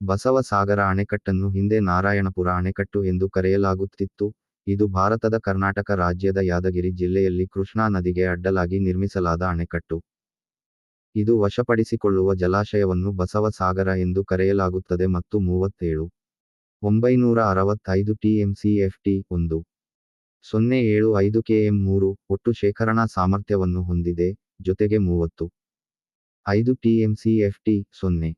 ಬಸವಸಾಗರ ಅಣೆಕಟ್ಟನ್ನು ಹಿಂದೆ ನಾರಾಯಣಪುರ ಅಣೆಕಟ್ಟು ಎಂದು ಕರೆಯಲಾಗುತ್ತಿತ್ತು. ಇದು ಭಾರತದ ಕರ್ನಾಟಕ ರಾಜ್ಯದ ಯಾದಗಿರಿ ಜಿಲ್ಲೆಯಲ್ಲಿ ಕೃಷ್ಣಾ ನದಿಗೆ ಅಡ್ಡಲಾಗಿ ನಿರ್ಮಿಸಲಾದ ಅಣೆಕಟ್ಟು. ಇದು ವಶಪಡಿಸಿಕೊಳ್ಳುವ ಜಲಾಶಯವನ್ನು ಬಸವಸಾಗರ ಎಂದು ಕರೆಯಲಾಗುತ್ತದೆ ಮತ್ತು ಮೂವತ್ತೇಳು ಒಂಬೈನೂರ ಅರವತ್ತೈದು ಟಿಎಂಸಿಎಫ್ಟಿ ಒಂದು ಸೊನ್ನೆ ಏಳು ಐದು ಕೆಎಂ ಮೂರು ಒಟ್ಟು ಶೇಖರಣಾ ಸಾಮರ್ಥ್ಯವನ್ನು ಹೊಂದಿದೆ, ಜೊತೆಗೆ ಮೂವತ್ತು ಐದು ಟಿಎಂಸಿಎಫ್ಟಿ ಸೊನ್ನೆ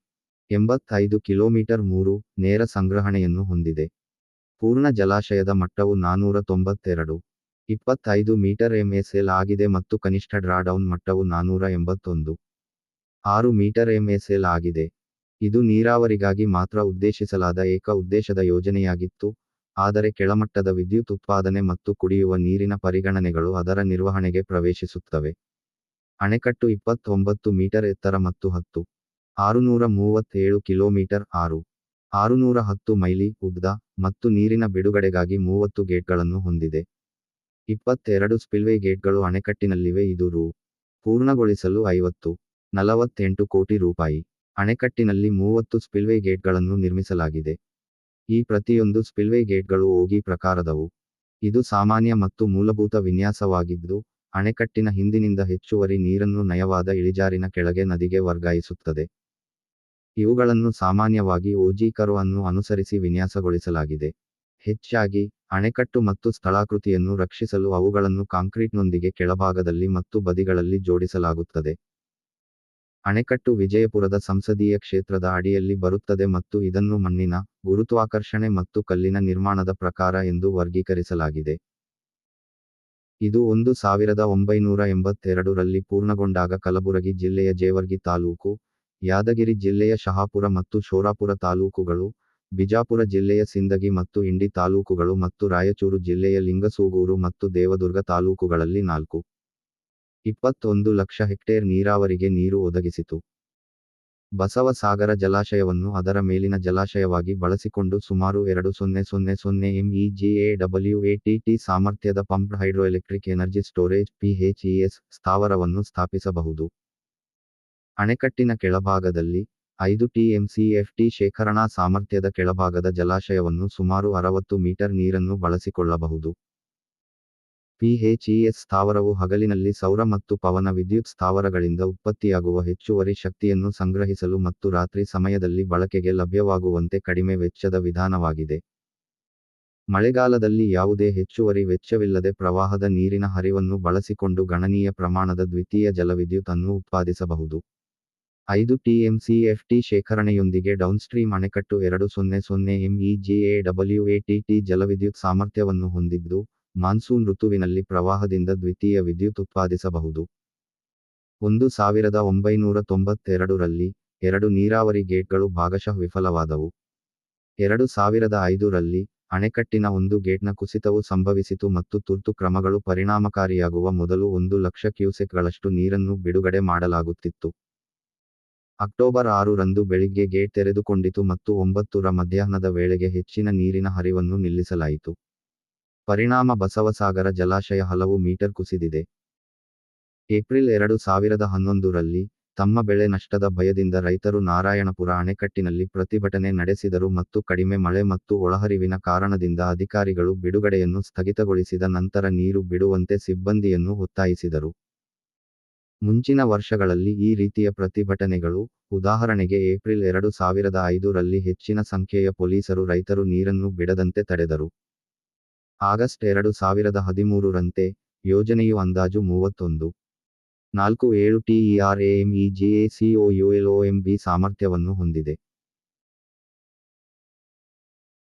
ಎಂಬತ್ತೈದು ಕಿಲೋಮೀಟರ್ ಮೂರು ನೇರ ಸಂಗ್ರಹಣೆಯನ್ನು ಹೊಂದಿದೆ. ಪೂರ್ಣ ಜಲಾಶಯದ ಮಟ್ಟವು ನಾನೂರ ತೊಂಬತ್ತೆರಡು ಇಪ್ಪತ್ತೈದು ಮೀಟರ್ ಎಂಎಸ್ಎಲ್ ಆಗಿದೆ ಮತ್ತು ಕನಿಷ್ಠ ಡ್ರಾಡೌನ್ ಮಟ್ಟವು ನಾನೂರ ಎಂಬತ್ತೊಂದು ಆರು ಮೀಟರ್ ಎಂಎಸ್ಎಲ್ ಆಗಿದೆ. ಇದು ನೀರಾವರಿಗಾಗಿ ಮಾತ್ರ ಉದ್ದೇಶಿಸಲಾದ ಏಕ ಉದ್ದೇಶದ ಯೋಜನೆಯಾಗಿತ್ತು, ಆದರೆ ಕೆಳಮಟ್ಟದ ವಿದ್ಯುತ್ ಉತ್ಪಾದನೆ ಮತ್ತು ಕುಡಿಯುವ ನೀರಿನ ಪರಿಗಣನೆಗಳು ಅದರ ನಿರ್ವಹಣೆಗೆ ಪ್ರವೇಶಿಸುತ್ತವೆ. ಅಣೆಕಟ್ಟು ಇಪ್ಪತ್ತೊಂಬತ್ತು ಮೀಟರ್ ಎತ್ತರ ಮತ್ತು ಹತ್ತು ಆರುನೂರ ಮೂವತ್ತೇಳು ಕಿಲೋಮೀಟರ್ ಆರು. ಆರುನೂರ ಹತ್ತು ಮೈಲಿ ಉದ್ದ ಮತ್ತು ನೀರಿನ ಬಿಡುಗಡೆಗಾಗಿ ಮೂವತ್ತು ಗೇಟ್ಗಳನ್ನು ಹೊಂದಿದೆ. ಇಪ್ಪತ್ತೆರಡು ಸ್ಪಿಲ್ವೇ ಗೇಟ್ಗಳು ಅಣೆಕಟ್ಟಿನಲ್ಲಿವೆ. ಇದು ರೂ. ಪೂರ್ಣಗೊಳಿಸಲು ಐವತ್ತು, ನಲವತ್ತೆಂಟು ಕೋಟಿ ರೂಪಾಯಿ. ಅಣೆಕಟ್ಟಿನಲ್ಲಿ ಮೂವತ್ತು ಸ್ಪಿಲ್ವೇ ಗೇಟ್ಗಳನ್ನು ನಿರ್ಮಿಸಲಾಗಿದೆ. ಈ ಪ್ರತಿಯೊಂದು ಸ್ಪಿಲ್ವೇ ಗೇಟ್ಗಳು ಓಗಿ ಪ್ರಕಾರದವು. ಇದು ಸಾಮಾನ್ಯ ಮತ್ತು ಮೂಲಭೂತ ವಿನ್ಯಾಸವಾಗಿದ್ದು, ಅಣೆಕಟ್ಟಿನ ಹಿಂದಿನಿಂದ ಹೆಚ್ಚುವರಿ ನೀರನ್ನು ನಯವಾದ ಇಳಿಜಾರಿನ ಕೆಳಗೆ ನದಿಗೆ ವರ್ಗಾಯಿಸುತ್ತದೆ. ಇವುಗಳನ್ನು ಸಾಮಾನ್ಯವಾಗಿ ಓಜಿ ಕರ್ವ್ ಅನ್ನು ಅನುಸರಿಸಿ ವಿನ್ಯಾಸಗೊಳಿಸಲಾಗಿದೆ. ಹೆಚ್ಚಾಗಿ, ಅಣೆಕಟ್ಟು ಮತ್ತು ಸ್ಥಳಾಕೃತಿಯನ್ನು ರಕ್ಷಿಸಲು ಅವುಗಳನ್ನು ಕಾಂಕ್ರೀಟ್ನೊಂದಿಗೆ ಕೆಳಭಾಗದಲ್ಲಿ ಮತ್ತು ಬದಿಗಳಲ್ಲಿ ಜೋಡಿಸಲಾಗುತ್ತದೆ. ಅಣೆಕಟ್ಟು ವಿಜಯಪುರದ ಸಂಸದೀಯ ಕ್ಷೇತ್ರದ ಅಡಿಯಲ್ಲಿ ಬರುತ್ತದೆ ಮತ್ತು ಇದನ್ನು ಮಣ್ಣಿನ, ಗುರುತ್ವಾಕರ್ಷಣೆ ಮತ್ತು ಕಲ್ಲಿನ ನಿರ್ಮಾಣದ ಪ್ರಕಾರ ಎಂದು ವರ್ಗೀಕರಿಸಲಾಗಿದೆ. ಇದು ಒಂದು ಸಾವಿರದ ಒಂಬೈನೂರ ಎಂಬತ್ತೆರಡರಲ್ಲಿ ಪೂರ್ಣಗೊಂಡಾಗ ಕಲಬುರಗಿ ಜಿಲ್ಲೆಯ ಜೇವರ್ಗಿ ತಾಲೂಕು ಯಾದಗಿರಿ ಜಿಲ್ಲೆಯ ಶಹಾಪುರ ಮತ್ತು ಶೋರಾಪುರ ತಾಲೂಕುಗಳು, ಬಿಜಾಪುರ ಜಿಲ್ಲೆಯ ಸಿಂದಗಿ ಮತ್ತು ಇಂಡಿ ತಾಲೂಕುಗಳು ಮತ್ತು ರಾಯಚೂರು ಜಿಲ್ಲೆಯ ಲಿಂಗಸೂಗೂರು ಮತ್ತು ದೇವದುರ್ಗ ತಾಲೂಕುಗಳಲ್ಲಿ ನಾಲ್ಕು. ಇಪ್ಪತ್ತೊಂದು ಲಕ್ಷ ಹೆಕ್ಟೇರ್ ನೀರಾವರಿಗೆ ನೀರು ಒದಗಿಸಿತು. ಬಸವಸಾಗರ ಜಲಾಶಯವನ್ನು ಅದರ ಮೇಲಿನ ಜಲಾಶಯವಾಗಿ ಬಳಸಿಕೊಂಡು ಸುಮಾರು ಎರಡು ಸೊನ್ನೆ ಸೊನ್ನೆ ಸೊನ್ನೆ ಎಂಇಜಿಎಡಬ್ಲ್ಯೂಎಟಿಟಿ ಸಾಮರ್ಥ್ಯದ pumped hydroelectric energy storage PHES ಸ್ಥಾವರವನ್ನು ಸ್ಥಾಪಿಸಬಹುದು. ಅಣೆಕಟ್ಟಿನ ಕೆಳಭಾಗದಲ್ಲಿ ಐದು ಟಿಎಂಸಿಎಫ್ಟಿ ಶೇಖರಣಾ ಸಾಮರ್ಥ್ಯದ ಕೆಳಭಾಗದ ಜಲಾಶಯವನ್ನು ಸುಮಾರು ಅರವತ್ತು ಮೀಟರ್ ನೀರನ್ನು ಬಳಸಿಕೊಳ್ಳಬಹುದು. ಪಿಎಚ್ಇಎಸ್ ಸ್ಥಾವರವು ಹಗಲಿನಲ್ಲಿ ಸೌರ ಮತ್ತು ಪವನ ವಿದ್ಯುತ್ ಸ್ಥಾವರಗಳಿಂದ ಉತ್ಪತ್ತಿಯಾಗುವ ಹೆಚ್ಚುವರಿ ಶಕ್ತಿಯನ್ನು ಸಂಗ್ರಹಿಸಲು ಮತ್ತು ರಾತ್ರಿ ಸಮಯದಲ್ಲಿ ಬಳಕೆಗೆ ಲಭ್ಯವಾಗುವಂತೆ ಕಡಿಮೆ ವೆಚ್ಚದ ವಿಧಾನವಾಗಿದೆ. ಮಳೆಗಾಲದಲ್ಲಿ ಯಾವುದೇ ಹೆಚ್ಚುವರಿ ವೆಚ್ಚವಿಲ್ಲದೆ ಪ್ರವಾಹದ ನೀರಿನ ಹರಿವನ್ನು ಬಳಸಿಕೊಂಡು ಗಣನೀಯ ಪ್ರಮಾಣದ ದ್ವಿತೀಯ ಜಲವಿದ್ಯುತ್ ಅನ್ನು ಉತ್ಪಾದಿಸಬಹುದು. ಐದು ಟಿಎಂಸಿಎಫ್ಟಿ ಶೇಖರಣೆಯೊಂದಿಗೆ ಡೌನ್ಸ್ಟ್ರೀಮ್ ಅಣೆಕಟ್ಟು ಎರಡು ಸೊನ್ನೆ ಸೊನ್ನೆ ಎಂಇಜಿಎಡಬ್ಲ್ಯೂಎಟಿಟಿ ಜಲವಿದ್ಯುತ್ ಸಾಮರ್ಥ್ಯವನ್ನು ಹೊಂದಿದ್ದು, ಮಾನ್ಸೂನ್ ಋತುವಿನಲ್ಲಿ ಪ್ರವಾಹದಿಂದ ದ್ವಿತೀಯ ವಿದ್ಯುತ್ ಉತ್ಪಾದಿಸಬಹುದು. ಒಂದು ಸಾವಿರದ ಒಂಬೈನೂರ ತೊಂಬತ್ತೆರಡರಲ್ಲಿ ಎರಡು ನೀರಾವರಿ ಗೇಟ್ಗಳು ಭಾಗಶಃ ವಿಫಲವಾದವು. ಎರಡು ಸಾವಿರದ ಐದರಲ್ಲಿ ಅಣೆಕಟ್ಟಿನ ಒಂದು ಗೇಟ್ನ ಕುಸಿತವು ಸಂಭವಿಸಿತು ಮತ್ತು ತುರ್ತು ಕ್ರಮಗಳು ಪರಿಣಾಮಕಾರಿಯಾಗುವ ಮೊದಲು ಒಂದು ಲಕ್ಷ ಕ್ಯೂಸೆಕ್ಗಳಷ್ಟು ನೀರನ್ನು ಬಿಡುಗಡೆ ಮಾಡಲಾಗುತ್ತಿತ್ತು. ಅಕ್ಟೋಬರ್ ಆರು ರಂದು ಬೆಳಿಗ್ಗೆ ಗೇಟ್ ತೆರೆದುಕೊಂಡಿತು ಮತ್ತು ಒಂಬತ್ತರ ಮಧ್ಯಾಹ್ನದ ವೇಳೆಗೆ ಹೆಚ್ಚಿನ ನೀರಿನ ಹರಿವನ್ನು ನಿಲ್ಲಿಸಲಾಯಿತು. ಪರಿಣಾಮ ಬಸವಸಾಗರ ಜಲಾಶಯ ಹಲವು ಮೀಟರ್ ಕುಸಿದಿದೆ. ಏಪ್ರಿಲ್ ಎರಡು ಸಾವಿರದ ಹನ್ನೊಂದರಲ್ಲಿ ತಮ್ಮ ಬೆಳೆ ನಷ್ಟದ ಭಯದಿಂದ ರೈತರು ನಾರಾಯಣಪುರ ಅಣೆಕಟ್ಟಿನಲ್ಲಿ ಪ್ರತಿಭಟನೆ ನಡೆಸಿದರು ಮತ್ತು ಕಡಿಮೆ ಮಳೆ ಮತ್ತು ಒಳಹರಿವಿನ ಕಾರಣದಿಂದ ಅಧಿಕಾರಿಗಳು ಬಿಡುಗಡೆಯನ್ನು ಸ್ಥಗಿತಗೊಳಿಸಿದ ನಂತರ ನೀರು ಬಿಡುವಂತೆ ಸಿಬ್ಬಂದಿಯನ್ನು ಒತ್ತಾಯಿಸಿದರು. ಮುಂಚಿನ ವರ್ಷಗಳಲ್ಲಿ ಈ ರೀತಿಯ ಪ್ರತಿಭಟನೆಗಳು, ಉದಾಹರಣೆಗೆ ಏಪ್ರಿಲ್ ಎರಡು ಸಾವಿರದ ಐದರಲ್ಲಿ ಹೆಚ್ಚಿನ ಸಂಖ್ಯೆಯ ಪೊಲೀಸರು ರೈತರು ನೀರನ್ನು ಬಿಡದಂತೆ ತಡೆದರು. ಆಗಸ್ಟ್ ಎರಡು ಸಾವಿರದ ಹದಿಮೂರರಂತೆ, ಯೋಜನೆಯು ಅಂದಾಜು ಮೂವತ್ತೊಂದು. ನಾಲ್ಕು ಏಳು ಟಿಇಆರ್ಎಎಂಇಜಿಎಸಿಒಯುಎಲ್ಒಎಂಬಿ ಸಾಮರ್ಥ್ಯವನ್ನು ಹೊಂದಿದೆ.